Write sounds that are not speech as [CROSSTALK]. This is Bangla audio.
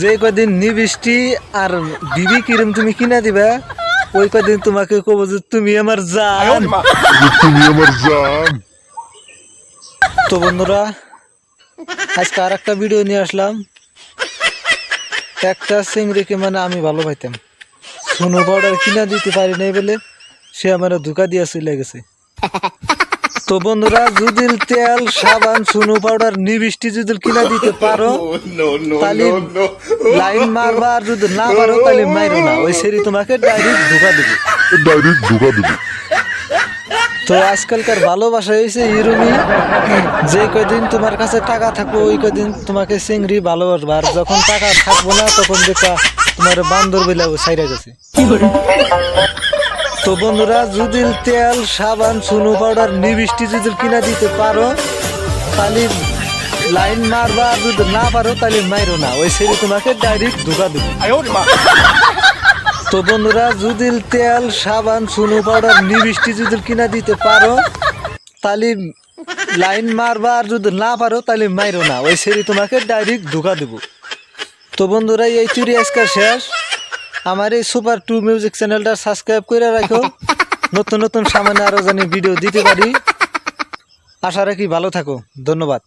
যে কদিন নিবৃষ্টি আর বিবি কিরম তুমি কিনা দিবা ওই কদিন তোমাকে কব যে তুমি আমার জান। তুমি আমার জান। তো বন্ধুরা আজকে আর একটা ভিডিও নিয়ে আসলাম। একটা চিংড়িকে মানে আমি ভালো পাইতাম। সোনো পাউডার কিনা দিতে পারি নাই বলে সে আমার ধোকা দিয়া চলে গেছে। তো বন্ধুরা যদি তেল সাবান সোনো পাউডার নিবৃষ্টি যদি কিনা দিতে পারো। [LAUGHS] তাহলে লাইন মারবা আর যদি না পারো তাহলে মাইরো না। ওই সেরি তোমাকে ডাইরেক্ট ধোকা দেবে। ডাইরেক্ট ঢোকা দেবে। তো আজকালকার ভালোবাসা হয়েছে এরমই যে কদিন তোমার কাছে টাকা থাকব ওই কদিন তোমাকে চিংড়ি ভালোবাসবা আর যখন টাকা থাকব না তখন দেখা তোমার বান্দর বেলাও সাইরা গেছে। তো বন্ধুরা যদি তেল সাবান সুনো পাউডার নিবৃষ্টি যদি কিনা দিতে পারো। তাহলে লাইন মারবা যদি না পারো তাহলে মাইরো না। ওই সেরি তোমাকে ডাইরেক্ট ধোকা দেবে। তো বন্ধুরা যদি তেল সাবান সুনো পাউডার নিবৃষ্টি যদি কিনা দিতে পারো। তাহলে লাইন মারবা আর যদি না পারো তাহলে মাইরো না। ওই সেরি তোমাকে ডাইরেক্ট ধোকা দেবো। তো বন্ধুরা এই চুরি আজকে শেষ। আমার এই সুপার টু মিউজিক চ্যানেলটা সাবস্ক্রাইব করে রাখো নতুন নতুন সামনে আরও জানি ভিডিও দিতে পারি। আশা রাখি ভালো থাকো। ধন্যবাদ।